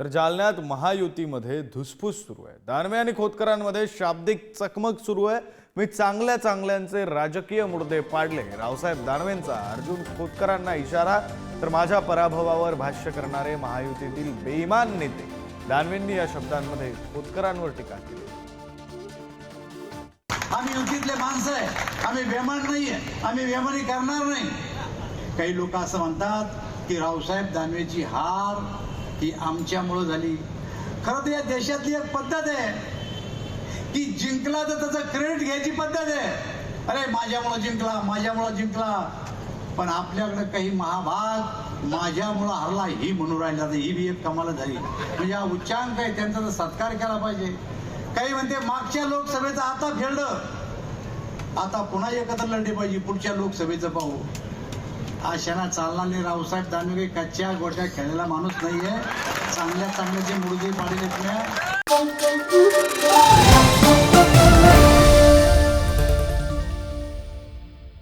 तर जालन्यात महायुतीमध्ये धुसफूस सुरू आहे. दानवे आणि खोतकरांमध्ये शाब्दिक चकमक सुरू आहे. मी चांगल्या चांगल्यांचे राजकीय मुद्दे पाडले. रावसाहेब दानवेंचा अर्जुन खोतकरांना इशारा. तर माझ्या पराभवावर भाष्य करणारे महायुतीतील बेईमान नेते. दानवेंनी या शब्दांमध्ये खोतकरांवर टीका केली. आम्ही युतीतले माणसं आहे. आम्ही बेमान नाहीये. आम्ही बेमानी करणार नाही. काही लोक असं म्हणतात की रावसाहेब दानवेची हार ही आमच्यामुळं झाली. खरं तर या देशातली एक पद्धत आहे की जिंकला तर त्याचं क्रेडिट घ्यायची पद्धत आहे. अरे माझ्यामुळं जिंकला माझ्यामुळं जिंकला. पण आपल्याकडं काही महाभाग माझ्यामुळं हरला ही म्हणून राहिला तर ही बी एक कमाला झाली. म्हणजे हा उच्चांक आहे त्यांचा तर सत्कार केला पाहिजे. काही म्हणते मागच्या लोकसभेचं आता फेडलं. आता पुन्हा एकत्र लढली पाहिजे पुढच्या लोकसभेचं पाहू. आशाला चालना नाही रावसाहेब दानवे कच्च्या गोट्या खेळलेला माणूस नाहीये. चांगल्या चांगल्याचे मुलगे पाडले